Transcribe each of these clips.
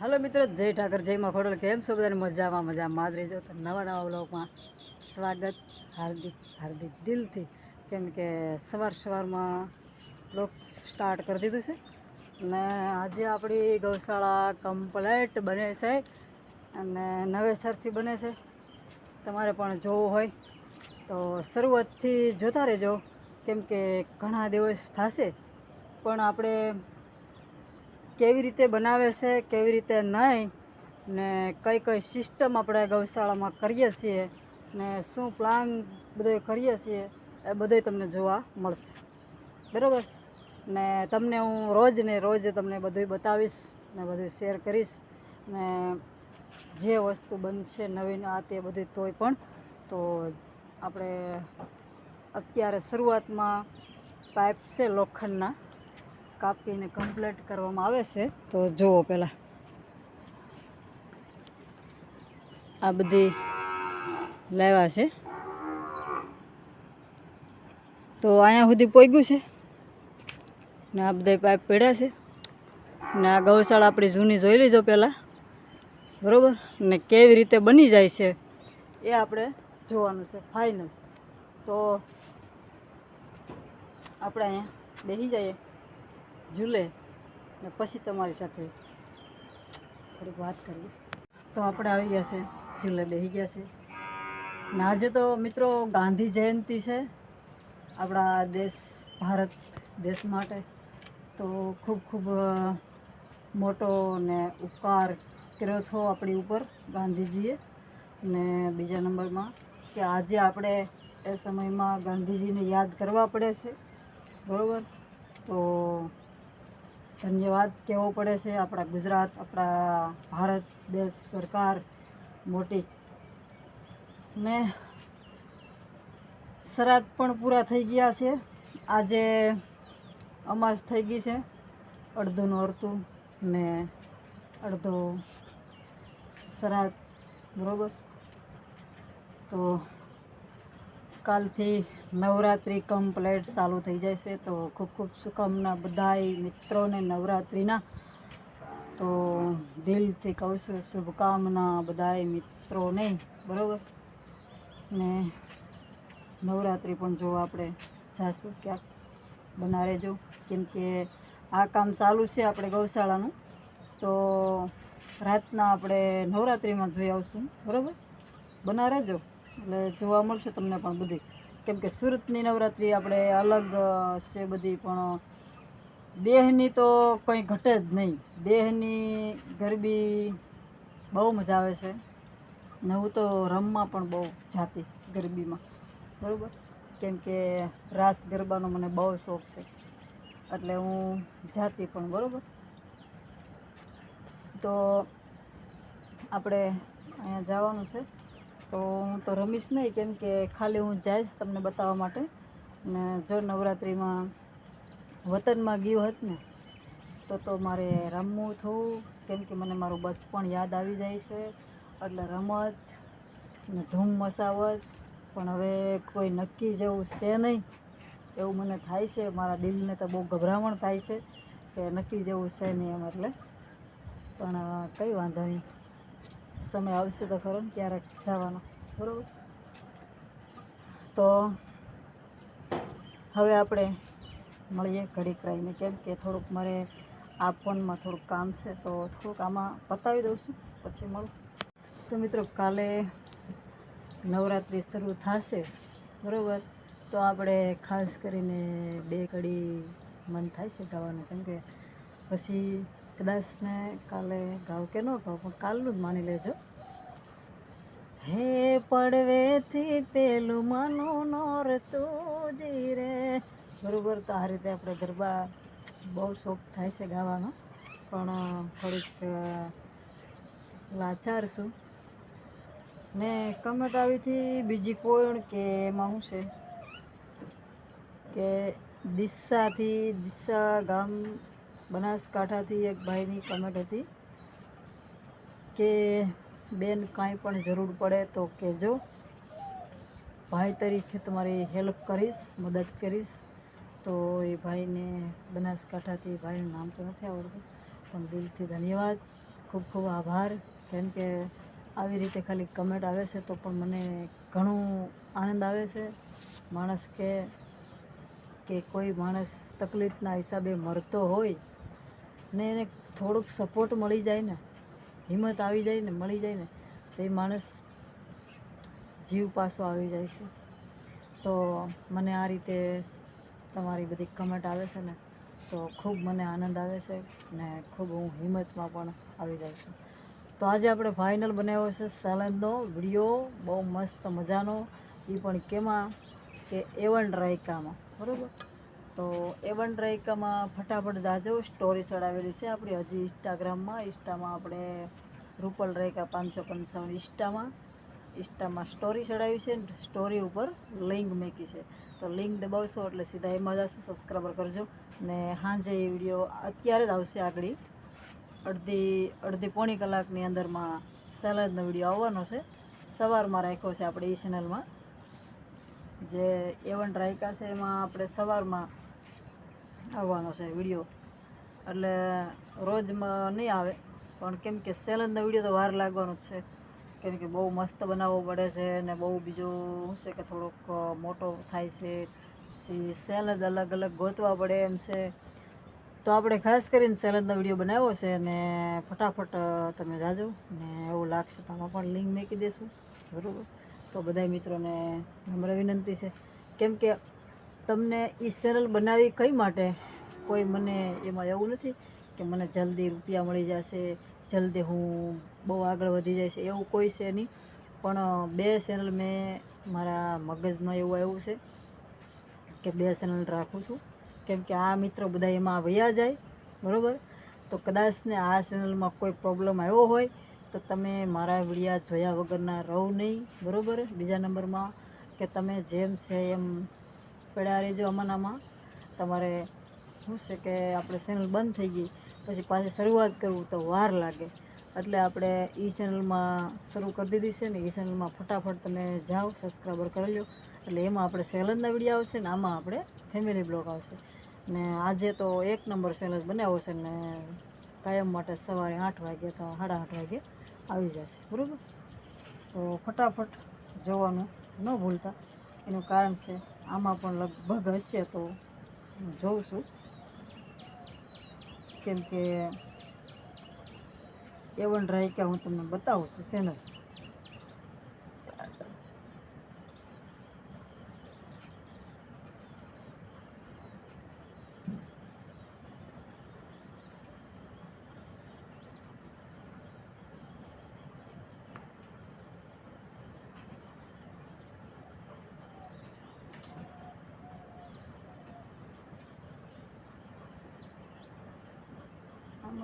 હાલો મિત્રો, જય ઠાકર, જય માં ખોડલ કેમ છો બધાને? મજામાં મજામાં. જ રહેજો તો નવા નવા બ્લોગમાં સ્વાગત. હાર્દિક હાર્દિક દિલથી. કેમ કે સવાર સવારમાં બ્લોગ સ્ટાર્ટ કરી દીધું છે. અને આજે આપણી ગૌશાળા કમ્પ્લેટ બને છે અને નવેસરથી બને છે. તમારે પણ જોવું હોય તો શરૂઆતથી જોતા રહેજો. કેમ કે ઘણા દિવસ થશે, પણ આપણે કેવી રીતે બનાવે છે, કેવી રીતે નહીં, ને કઈ કઈ સિસ્ટમ આપણે ગૌશાળામાં કરીએ છીએ, ને શું પ્લાન બધું કરીએ છીએ, એ બધું તમને જોવા મળશે. બરાબર? ને તમને હું રોજ ને રોજ તમને બધું બતાવીશ, ને બધું શેર કરીશ, ને જે વસ્તુ બનશે નવીન આ તે બધું તોય પણ, તો આપણે અત્યારે શરૂઆતમાં પાઇપ છે લોખંડના. કાપીને કમ્પ્લીટ કરવામાં આવે છે, તો જુઓ પહેલાં. આ બધી લાવ્યા છે. તો અહીંયા સુધી પોગ્યું છે. ને આ બધા પાઇપ પડ્યા છે. ને આ ગૌશાળા આપણી જૂની જોઈ લીજો પહેલાં. બરાબર? ને કેવી રીતે બની જાય છે એ આપણે જોવાનું છે ફાઇનલ તો આપણે અહીંયા બેસી જઈએ. ઝૂલે. ને પછી તમારી સાથે થોડીક વાત કરીએ તો આપણે આવી ગયા છે, ઝૂલે બેસી ગયા છે. ને આજે તો મિત્રો ગાંધી જયંતિ છે, આપણા દેશ, ભારત દેશ માટે. તો ખૂબ ખૂબ મોટો ને ઉપકાર કર્યો હતો આપણી ઉપર ગાંધીજીએ. ને બીજા નંબરમાં કે આજે આપણે એ સમયમાં ગાંધીજીને યાદ કરવા પડે છે. બરાબર? તો ધન્યવાદ કહેવો પડે છે? આપણા ગુજરાત, આપણા ભારત દેશ સરકાર મોટી. ને શ્રાદ્ધ પણ પૂરા થઈ ગયા છે. આજે અમાસ થઈ ગઈ છે. અડધું નોરતું ને અડધો શ્રાદ્ધ બરાબર? તો કાલથી નવરાત્રિ કમ્પ્લેટ ચાલુ થઈ જાય છે તો ખૂબ ખૂબ શુભકામના બધાય મિત્રોને નવરાત્રિના. તો દિલથી કહું છું શુભકામના બધાય મિત્રોને, બરાબર? ને નવરાત્રિ પણ જો આપણે જાશું ક્યાંક બના રહેજો કેમ કે આ કામ ચાલુ છે આપણે ગૌશાળાનું. તો રાતના આપણે નવરાત્રિમાં જોઈ આવશું, બરાબર? બના રહેજો એટલે જોવા મળશે તમને પણ બધી. કેમ કે સુરતની નવરાત્રિ આપણે અલગ છે બધી, પણ દેહની તો કંઈ ઘટે જ નહીં. દેહની ગરબી બહુ મજા આવે છે. ને હું તો રમવા પણ બહુ જાતી ગરબીમાં. બરાબર? કેમ કે રાસ ગરબાનો મને બહુ શોખ છે. એટલે હું જાતી પણ, બરાબર? તો આપણે અહીંયા જવાનું છે. તો હું તો રમીશ નહીં, કેમ કે ખાલી હું જઈશ તમને બતાવવા માટે. ને જો નવરાત્રિમાં વતનમાં ગયું હોત ને, તો તો મારે રમવું થવું, કેમ કે મને મારું બચપણ યાદ આવી જાય છે. એટલે રમત ને ધૂમ મસાવત, પણ હવે કોઈ નક્કી જેવું છે નહીં. એવું મને થાય છે, મારા દિલને તો બહુ ગભરામણ થાય છે કે નક્કી જેવું છે નહીં એમ એટલે. પણ કંઈ વાંધો નહીં. સમય આવશે તો ખરો ને ક્યારેક જવાનો. બરાબર? તો હવે આપણે મળીએ ઘડીક રહીને. કેમ કે થોડુંક મારે આ ફોનમાં થોડુંક કામ છે, તો થોડુંક આમાં પતાવી દઉં છું. પછી મળું. તો મિત્રો, કાલે નવરાત્રિ શરૂ થશે. બરાબર? તો આપણે ખાસ કરીને બે કડી મન થાય છે ગાવાનું. કેમ કે પછી કદાચ ને કાલે ગાવ કે ન ગાવ, પણ કાલનું જ માની લેજો. હે પડવેથી પેલું માનું નોર તુજી રે. બરોબર, તો આ રીતે આપણે ગરબા બહુ શોખ થાય છે ગાવાનો. પણ થોડીક લાચારશું ને કમેન્ટ આવી હતી બીજી કોઈ કે એમાં શું છે? કે દિશાથી દિશા ગામ બનાસકાંઠાથી એક ભાઈની કમેન્ટ હતી કે બેન કાંઈ પણ જરૂર પડે તો કહેજો. ભાઈ તરીકે તમારી હેલ્પ કરીશ, મદદ કરીશ. તો એ ભાઈને બનાસકાંઠાથી ભાઈનું નામ તો નથી આવડતું, પણ દિલથી ધન્યવાદ. ખૂબ ખૂબ આભાર. કેમ કે આવી રીતે ખાલી કમેન્ટ આવે છે તો પણ મને ઘણું આનંદ આવે છે. માણસ કે કે કોઈ માણસ તકલીફના હિસાબે મરતો હોય ને એને થોડુંક સપોર્ટ મળી જાય ને, હિંમત આવી જાય ને, મળી જાય ને, તો એ માણસ જીવ પાછો આવી જાય છે. તો મને આ રીતે તમારી બધી કમેન્ટ આવે છે ને, તો ખૂબ મને આનંદ આવે છે ને ખૂબ હું હિંમતમાં પણ આવી જાય છું. તો આજે આપણે ફાઇનલ બનાવ્યો છે સેલેન્ડનો વીડિયો બહુ મસ્ત મજાનો. એ પણ કેમાં કે એવન રાયકામાં. બરાબર? તો એવન રાયકામાં ફટાફટ જાજો સ્ટોરી ચડાવેલી છે આપણી હજી ઇન્સ્ટાગ્રામમાં ઇન્સ્ટામાં આપણે રૂપલ રાયકા પાંચસો પંચાવન ઇન્સ્ટામાં ઇન્સ્ટામાં સ્ટોરી ચડાવી છે સ્ટોરી ઉપર લિંક મૂકી છે. તો લિંક દબાવશો એટલે સીધા એમાં જશો સબસ્ક્રાઈબર કરજો. ને સાંજે એ વીડિયો અત્યારે જ આવશે આગળ. અડધી અડધી પોણી કલાકની અંદરમાં સલાદનો વીડિયો આવવાનો છે. સવારમાં રાખ્યો છે આપણે એ ચેનલમાં જે એવન રાયકા છે એમાં આપણે સવારમાં આવવાનો છે વીડિયો. એટલે રોજમાં નહીં આવે. પણ કેમ કે સેલનનો વીડિયો તો વાર લાગવાનો જ છે. કેમ કે બહુ મસ્ત બનાવવો પડે છે ને બહુ બીજું શું છે કે થોડોક મોટો થાય છે. પછી સેલ જ અલગ અલગ ગોતવા પડે એમ છે. તો આપણે ખાસ કરીને સેલનનો વીડિયો બનાવ્યો છે ને ફટાફટ તમે જાજો. ને એવું લાગશે તો આમાં પણ લિંક મૂકી દઈશું બરાબર? તો બધા મિત્રોને નમ્ર વિનંતી છે. કેમ કે તમને એ ચેનલ બનાવી કઈ માટે? કોઈ મને એમાં એવું નથી કે મને જલ્દી રૂપિયા મળી જશે, જલ્દી હું બહુ આગળ વધી છે એવું કોઈ છે નહીં. પણ બે ચેનલ મેં મારા મગજમાં એવું આવ્યું છે કે બે ચેનલ રાખું છું. કેમ કે આ મિત્રો બધા એમાં વયા જાય, બરાબર? તો કદાચ ને આ ચેનલમાં કોઈ પ્રોબ્લેમ આવ્યો હોય, તો તમે મારા વિડીયા જોયા વગરના રહો નહીં, બરાબર? બીજા નંબરમાં કે તમે જેમ છે એમ પડ્યા રહેજો આમાંનામાં તમારે શું છે કે આપણે ચેનલ બંધ થઈ ગઈ, પછી પાછી શરૂઆત કરવું તો વાર લાગે. એટલે આપણે એ ચેનલમાં શરૂ કરી દીધી છે ને એ ચેનલમાં ફટાફટ તમે જાઓ સબસ્ક્રાઈબર કરી લો એટલે એમાં આપણે સેલજના વીડિયો આવશે ને, આમાં આપણે ફેમિલી બ્લોગ આવશે. ને આજે તો એક નંબર સેલજ બનાવ્યો છે ને, કાયમ માટે સવારે આઠ વાગે તો સાડા આઠ વાગે આવી જશે, બરાબર? તો ફટાફટ જોવાનું, ન ભૂલતા. એનું કારણ છે આમાં પણ લગભગ હશે તો હું જોઉં છું. કેમ કે એવન રાયકા હું તમને બતાવું છું ચેનલ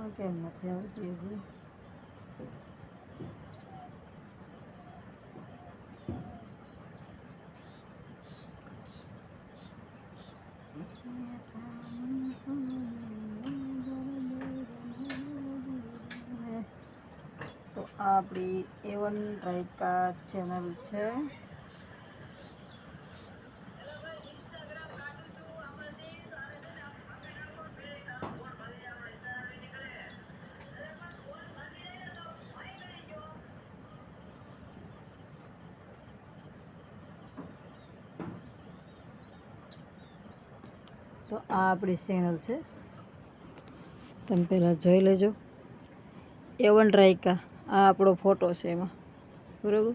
આમાં કેમ નથી આવતી હજી તો આ આપણી એવન રાયકા ચેનલ છે તો આ આપણી ચેનલ છે. તમે પહેલાં જોઈ લેજો. એવન રાયકા, આ આપણો ફોટો છે એમાં. બરાબર?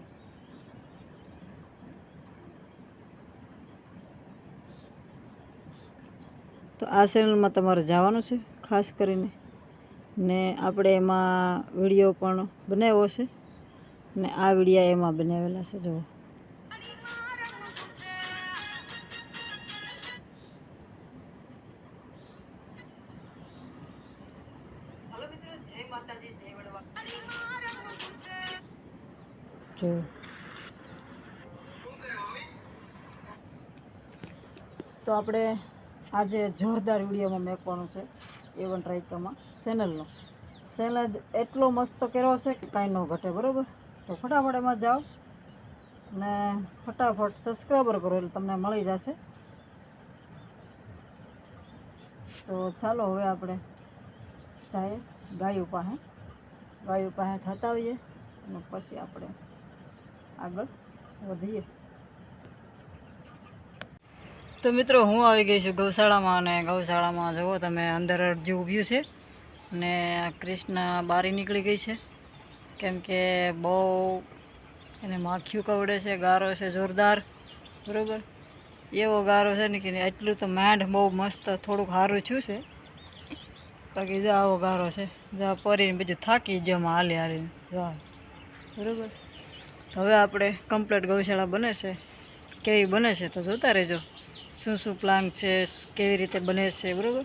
તો આ ચેનલમાં તમારે જવાનું છે, ખાસ કરીને. ને આપણે એમાં વીડિયો પણ બનાવ્યો છે. ને આ વિડીયા એમાં બનાવેલા છે, જુઓ. જો. તો આપણે આજે જોરદાર વિડીયોમાં મેકવાનું છે એવન રાયકામાં સેનલનો. સેનલ જ એટલો મસ્ત કર્યો છે કે કાંઈ ન ઘટે બરાબર? તો ફટાફટ એમાં જાઓ ને ફટાફટ સબસ્ક્રાઈબર કરો એટલે તમને મળી જશે. તો ચાલો હવે આપણે જાય ગાયું પાસે. ગાયો પાસે થતા હોઈએ અને પછી આપણે આગળ વધીએ. તો મિત્રો, હું આવી ગઈ છું ગૌશાળામાં અને ગૌશાળામાં જુઓ તમે, અંદર અરજી ઊભ્યું છે ને આ કૃષ્ણ બારી નીકળી ગઈ છે. કેમ કે બહુ એને માખીઓ કવડે છે, ગારો છે, જોરદાર. બરાબર? એવો ગારો છે ને કે એટલું તો માંડ બહુ મસ્ત, થોડુંક સારું છું છે. બાકી જો આવો ગારો છે. જા, પરીને બીજું થાકી જમાં હાલી હાલીને. જા. બરાબર? હવે આપણે કમ્પ્લીટ ગૌશાળા બને છે. કેવી બને છે તો જોતા રહેજો. શું શું પ્લાન છે, કેવી રીતે બને છે, બરોબર?